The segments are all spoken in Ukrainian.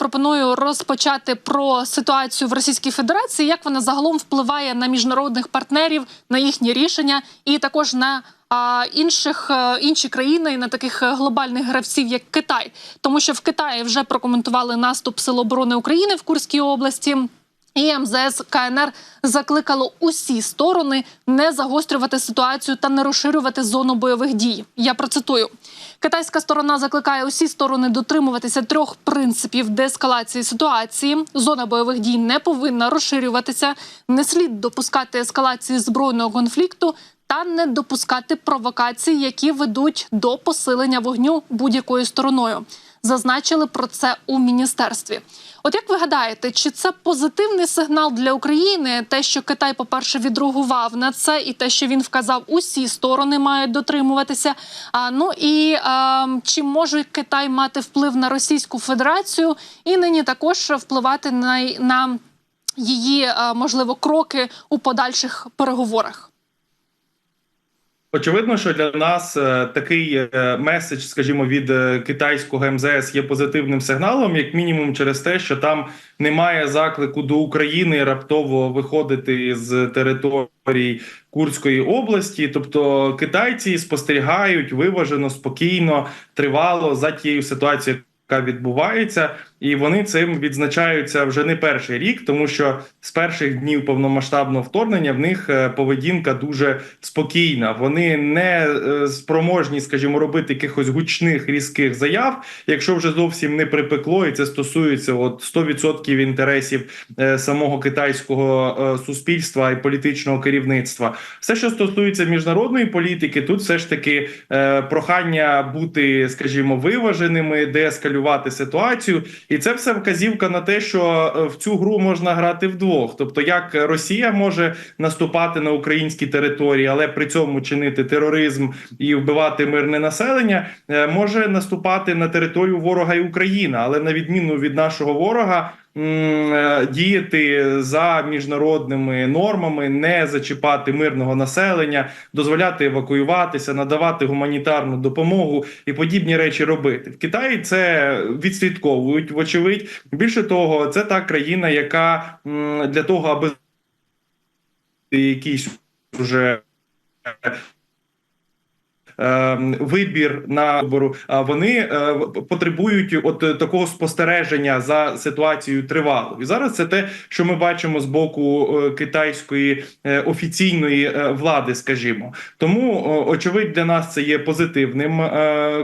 пропоную розпочати про ситуацію в Російській Федерації, як вона загалом впливає на міжнародних партнерів, на їхні рішення, і також на а, інших е, інші країни, і на таких е, глобальних гравців, як Китай, тому що в Китаї вже прокоментували наступ Сил оборони України в Курській області. І МЗС КНР закликало усі сторони не загострювати ситуацію та не розширювати зону бойових дій. Я процитую: китайська сторона закликає усі сторони дотримуватися трьох принципів деескалації ситуації. Зона бойових дій не повинна розширюватися, не слід допускати ескалації збройного конфлікту та не допускати провокацій, які ведуть до посилення вогню будь-якою стороною. Зазначили про це у міністерстві. От як ви гадаєте, чи це позитивний сигнал для України? Те, що Китай, по-перше, відреагував на це, і те, що він вказав, усі сторони мають дотримуватися. А ну і а, чи може Китай мати вплив на Російську Федерацію і нині також впливати на, на її можливо кроки у подальших переговорах? Очевидно, що для нас е, такий е, меседж, скажімо, від е, китайського МЗС є позитивним сигналом, як мінімум, через те, що там немає заклику до України раптово виходити з території Курської області. Тобто китайці спостерігають виважено, спокійно, тривало за тією ситуацією. Яка відбувається, і вони цим відзначаються вже не перший рік, тому що з перших днів повномасштабного вторгнення в них е, поведінка дуже спокійна. Вони не е, спроможні, скажімо, робити якихось гучних різких заяв, якщо вже зовсім не припекло, і це стосується от 100% інтересів е, самого китайського суспільства і політичного керівництва. Все, що стосується міжнародної політики, тут все ж таки прохання бути, скажімо, виваженими, деескалювати ситуацію. І це все вказівка на те, що в цю гру можна грати вдвох. Тобто, як Росія може наступати на українські території, але при цьому чинити тероризм і вбивати мирне населення, е, може наступати на територію ворога і Україна, але на відміну від нашого ворога. Е, діяти за міжнародними нормами, не зачіпати мирного населення, дозволяти евакуюватися, надавати гуманітарну допомогу і подібні речі робити в Китаї. Це відслідковують. Вочевидь, більше того, це та країна, яка для того, аби якийсь уже вибір на вибору. Вони е, потребують от такого спостереження за ситуацією тривало. І зараз це те, що ми бачимо з боку е, китайської е, офіційної влади, скажімо. Тому очевидь для нас це є позитивним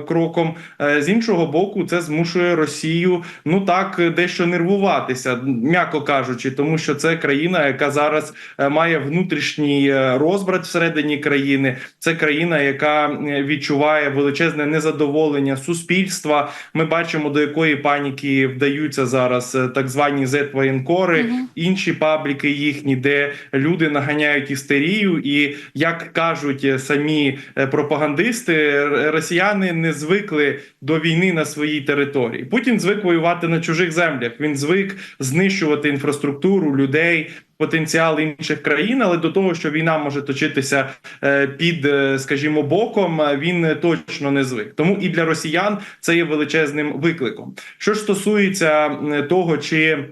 кроком. З іншого боку, це змушує Росію ну так дещо нервуватися, м'яко кажучи, тому що це країна, яка зараз має внутрішній розбрат всередині країни. Це країна, яка відчуває величезне незадоволення суспільства. Ми бачимо до якої паніки вдаються зараз е, так звані зет-воєнкори, угу. інші пабліки їхні, де люди наганяють істерію, і як кажуть е, самі е, пропагандисти, росіяни не звикли до війни на своїй території. Путін звик воювати на чужих землях. Він звик знищувати інфраструктуру людей, потенціал інших країн, але до того, що війна може точитися е, під, е, скажімо, боком, е, він точно не звик. Тому і для росіян це є величезним викликом. Що ж стосується того, чи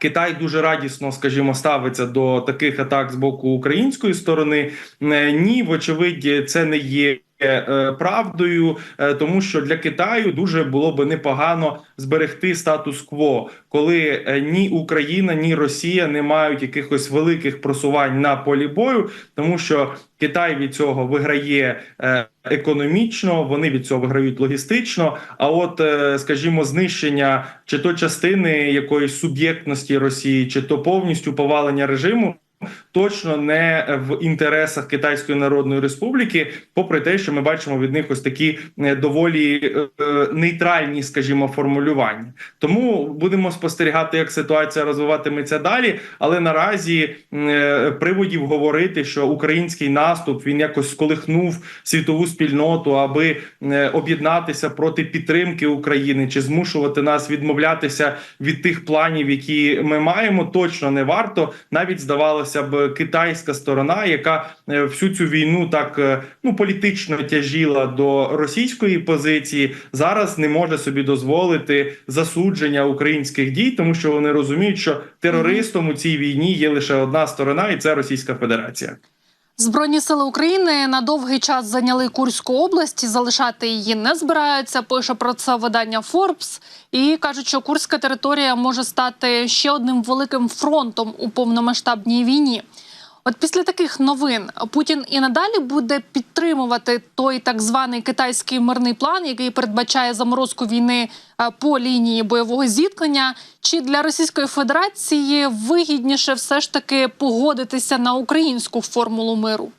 Китай дуже радісно, скажімо, ставиться до таких атак з боку української сторони. Ні, вочевидь, це не є правдою, е, тому що для Китаю дуже було би непогано зберегти статус-кво, коли е, ні Україна, ні Росія не мають якихось великих просувань на полі бою, тому що Китай від цього виграє економічно, вони від цього виграють логістично. А от, скажімо, знищення чи то частини якоїсь суб'єктності Росії, чи то повністю повалення режиму точно не в інтересах Китайської Народної Республіки, попри те, що ми бачимо від них ось такі е, доволі е, нейтральні, скажімо, формулювання. Тому будемо спостерігати, як ситуація розвиватиметься далі. Але наразі е, приводів говорити, що український наступ він якось сколихнув світову спільноту, аби об'єднатися проти підтримки України чи змушувати нас відмовлятися від тих планів, які ми маємо, точно не варто навіть здавалося здавалося б, китайська сторона, яка е, всю цю війну так е, ну політично тяжіла до російської позиції, зараз не може собі дозволити засудження українських дій, тому що вони розуміють, що терористом у цій війні є лише одна сторона, і це Російська Федерація. Збройні сили України на довгий час зайняли Курську область і залишати її не збираються. Пише про це видання Forbes. і кажуть, що Курська територія може стати ще одним великим фронтом у повномасштабній війні. От після таких новин Путін і надалі буде підтримувати той так званий китайський мирний план, який передбачає заморозку війни е, по лінії бойового зіткнення. Чи для Російської Федерації вигідніше все ж таки погодитися на українську формулу миру?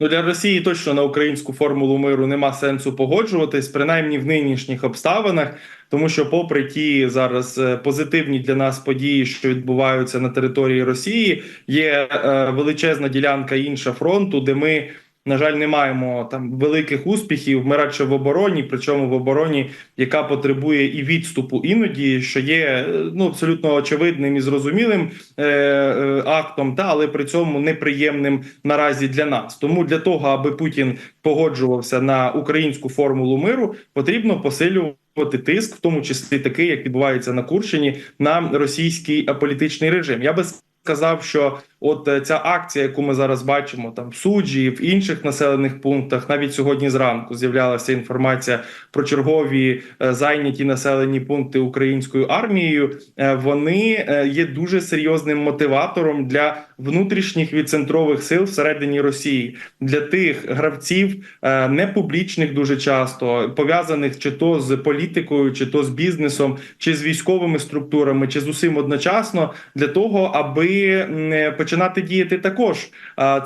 Ну для Росії точно на українську формулу миру нема сенсу погоджуватись, принаймні в нинішніх обставинах, тому що, попри ті зараз е, позитивні для нас події, що відбуваються на території Росії, є е, величезна ділянка інша фронту, де ми. На жаль, не маємо там великих успіхів. Ми радше в обороні, причому в обороні, яка потребує і відступу іноді, що є е, ну абсолютно очевидним і зрозумілим е, е, актом, та але при цьому неприємним наразі для нас. Тому для того, аби Путін погоджувався на українську формулу миру, потрібно посилювати тиск, в тому числі такий, як відбувається на Курщині, на російський е, політичний режим. Я би сказав, що от е, ця акція, яку ми зараз бачимо, там в суджі, в інших населених пунктах, навіть сьогодні зранку з'являлася інформація про чергові е, зайняті населені пункти українською армією. Е, Вони є дуже серйозним мотиватором для внутрішніх відцентрових сил всередині Росії для тих гравців непублічних дуже часто пов'язаних чи то з політикою, чи то з бізнесом, чи з військовими структурами, чи з усім одночасно для того, аби м, починати діяти також.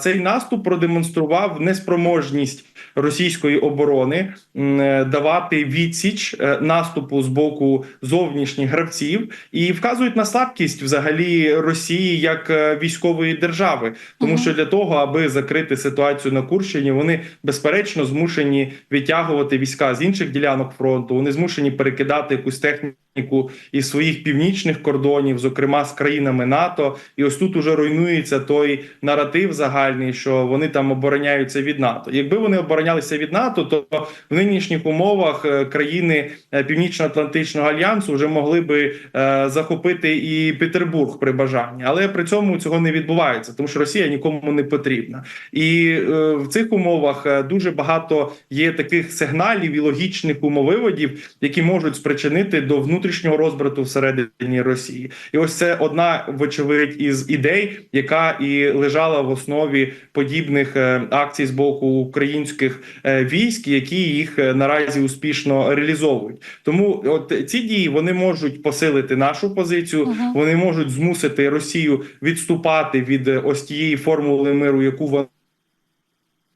Цей наступ продемонстрував неспроможність російської оборони е, давати відсіч е, наступу з боку зовнішніх гравців і вказують на слабкість взагалі Росії як е, військової держави, тому що для того, аби закрити ситуацію на Курщині, вони безперечно змушені відтягувати війська з інших ділянок фронту. Вони змушені перекидати якусь техніку із своїх північних кордонів, зокрема з країнами НАТО. І ось тут уже руйнується той наратив загальний, що вони там обороняються від НАТО. Якби вони оборонялися від НАТО, то в нинішніх умовах е, країни е, Північно-Атлантичного альянсу вже могли би е, захопити і Петербург при бажанні, але при цьому цього не відбувається, тому що Росія нікому не потрібна. І в цих умовах дуже багато є таких сигналів і логічних умовиводів, які можуть спричинити до внутрішнього розбрату всередині Росії. І ось це одна, вочевидь, із ідей, яка і лежала в основі подібних акцій з боку українських е, військ, які їх е, наразі успішно реалізовують. Тому от ці дії вони можуть посилити нашу позицію, Мгм. вони можуть змусити Росію відступати від е, ось тієї формули миру, яку вони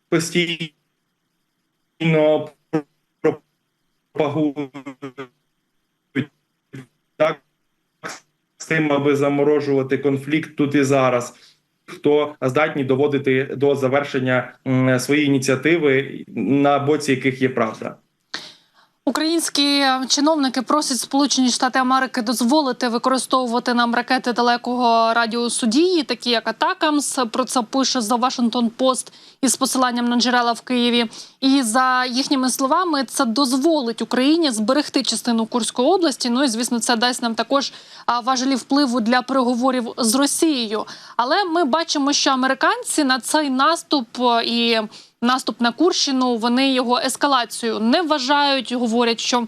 постійно пропагують так з тим, аби заморожувати конфлікт тут і зараз. Хто здатні доводити до завершення свої ініціативи, на боці яких є правда. Українські чиновники просять Сполучені Штати Америки дозволити використовувати нам ракети далекого радіусу дії, такі як Атакамс. Про це пише The Washington Post із посиланням на джерела в Києві. І за їхніми словами, це дозволить Україні зберегти частину Курської області. Ну і звісно, це дасть нам також важелі впливу для переговорів з Росією. Але ми бачимо, що американці на цей наступ і наступ на Курщину вони його ескалацію не вважають. Говорять, що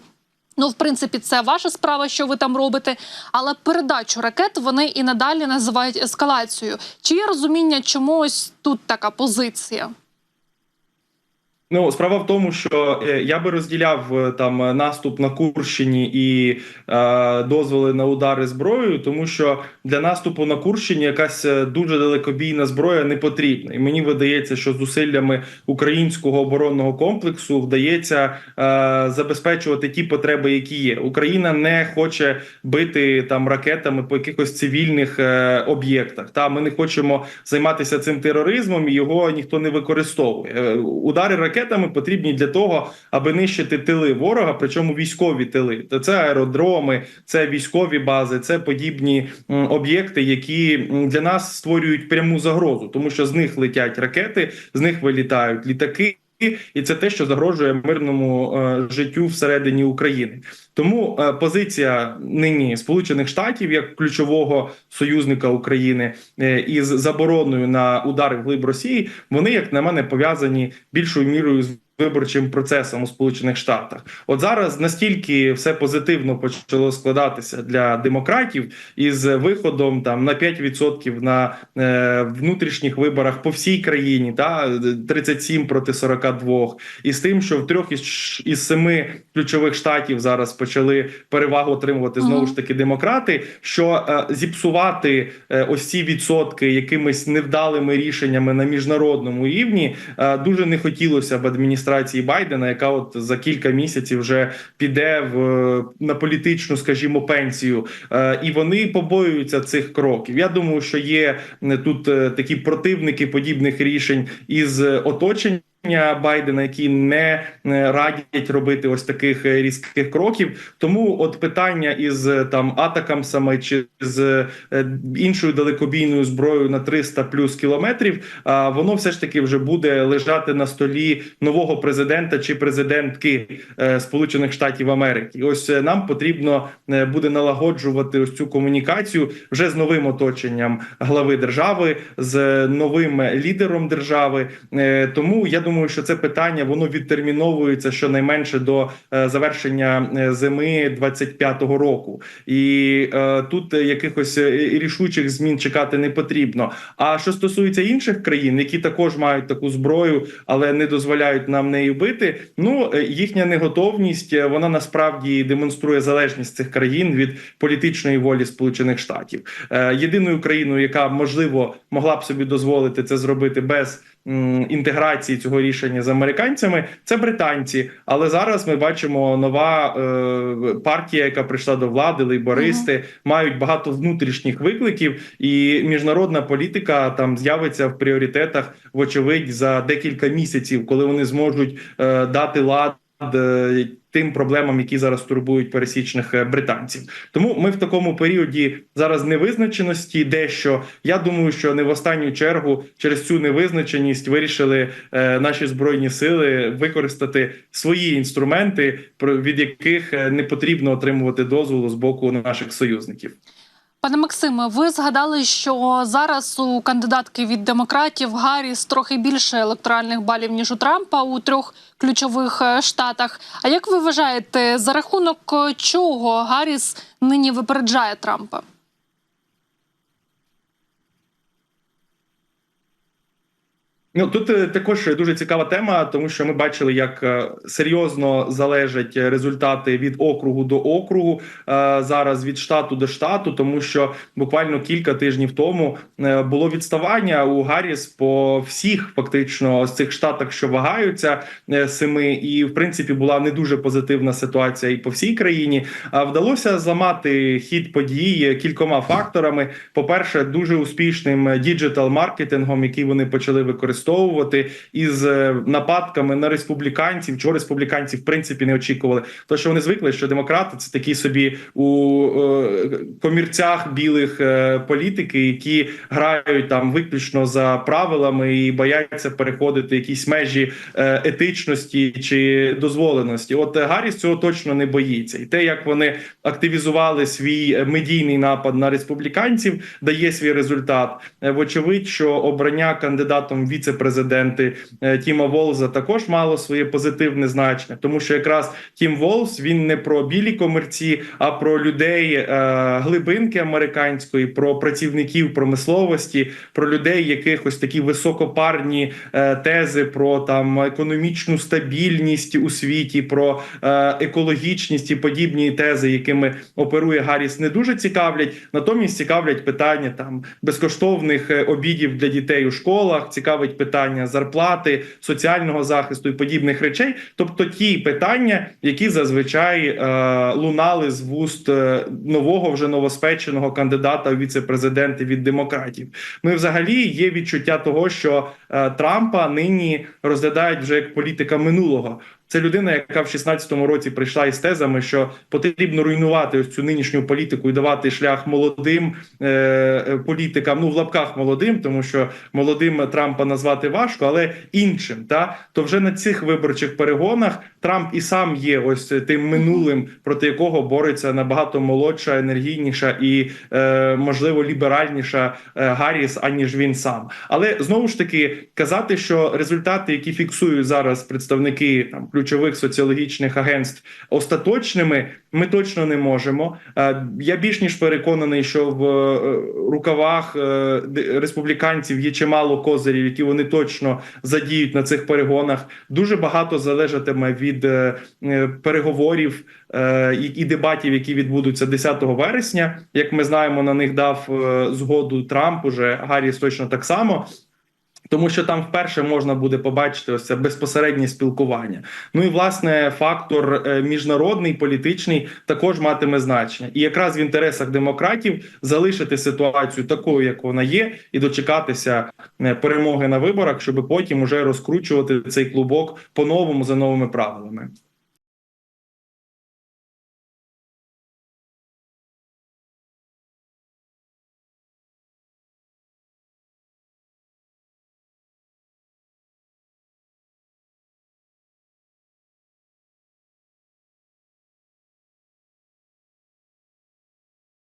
ну, в принципі, це ваша справа, що ви там робите. Але передачу ракет вони і надалі називають ескалацією. Чи є розуміння, чому ось тут така позиція? Ну, справа в тому, що е, я би розділяв е, там е, наступ на Курщині і е, дозволи на удари зброєю, тому що для наступу на Курщині якась дуже далекобійна зброя не потрібна. І мені видається, що зусиллями українського оборонного комплексу вдається е, забезпечувати ті потреби, які є. Україна не хоче бити там ракетами по якихось цивільних е, об'єктах. Та ми не хочемо займатися цим тероризмом, і його ніхто не використовує. Е, Удари ракет ракетами потрібні для того, аби нищити тили ворога, причому військові тили. Це аеродроми, це військові бази, це подібні об'єкти, які для нас створюють пряму загрозу, тому що з них летять ракети, з них вилітають літаки. І це те, що загрожує мирному е, життю всередині України. Тому е, позиція нині Сполучених Штатів як ключового союзника України е, із забороною на удари в глиб Росії, вони, як на мене, пов'язані більшою мірою з виборчим процесом у Сполучених Штатах. От зараз настільки все позитивно почало складатися для демократів із виходом там на 5% на е, внутрішніх виборах по всій країні, та 37 проти 42, і з тим, що в трьох із, із семи ключових штатів зараз почали перевагу отримувати знову ж таки демократи. Що е, зіпсувати е, ось ці відсотки якимись невдалими рішеннями на міжнародному рівні е, дуже не хотілося б адміністрації Байдена, яка от за кілька місяців вже піде в на політичну, скажімо, пенсію, Е, і вони побоюються цих кроків. Я думаю, що є е, тут е, такі противники подібних рішень із е, оточення. Байдена, які не е, радять робити ось таких е, різких кроків, тому от питання із е, там атакамсами чи з іншою далекобійною зброєю на 300 плюс кілометрів, а воно все ж таки вже буде лежати на столі нового президента чи президентки Сполучених Штатів Америки. Ось нам потрібно буде налагоджувати ось цю комунікацію вже з новим оточенням глави держави, з новим лідером держави. Тому я думаю, що це питання воно відтерміновується щонайменше до е, завершення е, зими 25-го року, і е, тут якихось е, рішучих змін чекати не потрібно. А що стосується інших країн, які також мають таку зброю, але не дозволяють нам нею бити. Ну їхня неготовність вона насправді демонструє залежність цих країн від політичної волі Сполучених Штатів. Е, Єдиною країною, яка можливо могла б собі дозволити це зробити без інтеграції цього рішення з американцями, це британці. Але зараз ми бачимо нова е, партія, яка прийшла до влади, лейбористи, мають багато внутрішніх викликів, і міжнародна політика там з'явиться в пріоритетах, вочевидь, за декілька місяців, коли вони зможуть е, дати лад. Е, Тим проблемам, які зараз турбують пересічних е, британців, тому ми в такому періоді зараз невизначеності. Дещо я думаю, що не в останню чергу через цю невизначеність вирішили е, наші збройні сили використати свої інструменти, від яких не потрібно отримувати дозволу з боку наших союзників. Пане Максиме, ви згадали, що зараз у кандидатки від демократів Гарріс трохи більше електоральних балів ніж у Трампа у трьох ключових е, штатах. А як ви вважаєте, за рахунок е, чого Гарріс нині випереджає Трампа? Ну тут е, також дуже цікава тема, тому що ми бачили, як е, серйозно залежать результати від округу до округу е, зараз від штату до штату, тому що буквально кілька тижнів тому було відставання у Гарріс по всіх фактично з цих штатах, що вагаються семи, і в принципі була не дуже позитивна ситуація і по всій країні. А вдалося зламати хід подій кількома факторами. По перше, дуже успішним діджитал маркетингом, який вони почали використовувати із е, нападками на республіканців, чого республіканці в принципі не очікували. То що вони звикли, що демократи це такі собі у е, комірцях білих е, політики, які грають там виключно за правилами і бояться переходити якісь межі етичності чи дозволеності. От Гарріс цього точно не боїться, і те, як вони активізували свій медійний напад на республіканців, дає свій результат. Вочевидь, що обрання кандидатом в віце-президенти е, Тіма Волза також мало своє позитивне значення, тому що якраз Тім Волз він не про білі комерці, а про людей е, глибинки американської, про працівників промисловості, про людей, яких ось такі високопарні е, тези про там економічну стабільність у світі, про екологічність і подібні тези, якими оперує Гарріс, не дуже цікавлять. Натомість цікавлять питання там безкоштовних обідів для дітей у школах, цікавить питання зарплати, соціального захисту і подібних речей, тобто ті питання, які зазвичай е, лунали з вуст е, нового вже новоспеченого кандидата у віце-президенти від демократів. Ну і взагалі є відчуття того, що е, Трампа нині розглядають вже як політика минулого. Це людина, яка в 16-му році прийшла із тезами, що потрібно руйнувати ось цю нинішню політику і давати шлях молодим е, е, політикам. Ну в лапках молодим, тому що молодим Трампа назвати важко, але іншим. Та то вже на цих виборчих перегонах Трамп і сам є ось тим минулим, проти якого бореться набагато молодша, енергійніша і е, можливо ліберальніша е, Гарріс, аніж він сам. Але знову ж таки казати, що результати, які фіксують зараз представники там ключових соціологічних агентств, остаточними, ми точно не можемо. Е, Я більш ніж переконаний, що в е, рукавах е, республіканців є чимало козирів, які вони точно задіють на цих перегонах. Дуже багато залежатиме від переговорів і дебатів, які відбудуться 10 вересня. Як ми знаємо, на них дав згоду Трамп. Уже Гарріс точно так само. Тому що там вперше можна буде побачити ось це безпосереднє спілкування. Ну і власне фактор е, міжнародний, політичний також матиме значення, і якраз в інтересах демократів залишити ситуацію такою, як вона є, і дочекатися е, перемоги на виборах, щоб потім уже розкручувати цей клубок по-новому за новими правилами.